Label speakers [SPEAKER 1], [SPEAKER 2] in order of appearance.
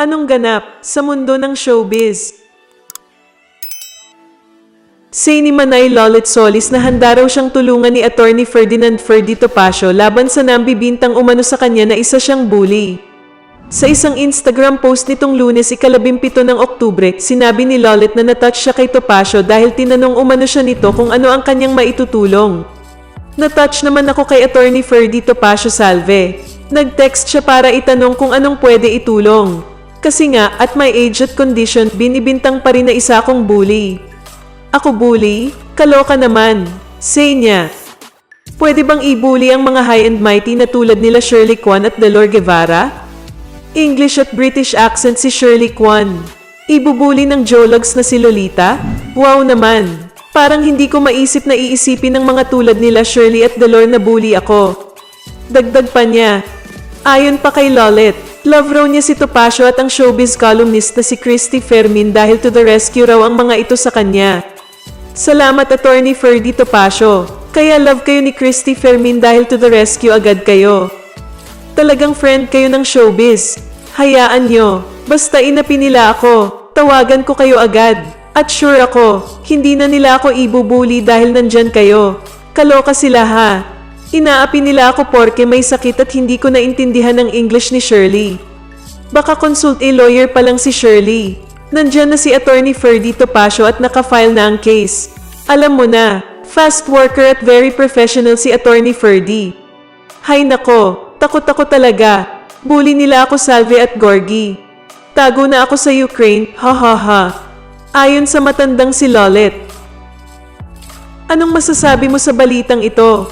[SPEAKER 1] Anong ganap sa mundo ng showbiz? Say ni Manay Lolit Solis na handa raw siyang tulungan ni Attorney Ferdinand Ferdy Topacio laban sa nambibintang umano sa kanya na isa siyang bully. Sa isang Instagram post nitong lunes ikalabimpito ng Oktubre, sinabi ni Lolit na natouch siya kay Topacio dahil tinanong umano siya nito kung ano ang kanyang maitutulong. Natouch naman ako kay Attorney Ferdy Topacio Salve. Nag-text siya para itanong kung anong pwede itulong. Kasi nga, at my age at condition, binibintang pa rin na isa akong bully. Ako bully? Kaloka naman. Say niya. Pwede bang i-bully ang mga high and mighty na tulad nila Shirley Kwan at Delor Guevara? English at British accent si Shirley Kwan. Ibubuli ng Jologs na si Lolita? Wow naman. Parang hindi ko maisip na iisipin ng mga tulad nila Shirley at Delor na bully ako. Dagdag pa niya. Ayon pa kay Lolet, love raw niya si Topacio at ang showbiz columnist na si Christy Fermin dahil to the rescue raw ang mga ito sa kanya. Salamat Attorney Ferdy Topacio. Kaya love kayo ni Christy Fermin dahil to the rescue agad kayo. Talagang friend kayo ng showbiz. Hayaan nyo. Basta inapi nila ako. Tawagan ko kayo agad. At sure ako, hindi na nila ako ibubuli dahil nandyan kayo. Kaloka sila ha. Inaapi nila ako porke may sakit at hindi ko naintindihan ng English ni Shirley. Baka consult a lawyer pa lang si Shirley. Nandyan na si Attorney Ferdy Topacio at nakafile na ang case. Alam mo na, fast worker at very professional si Attorney Ferdy. Hay nako, takot ako talaga. Bully nila ako Salve at Gorgie. Tago na ako sa Ukraine, ha ha ha. Ayon sa matandang si Lolet. Anong masasabi mo sa balitang ito?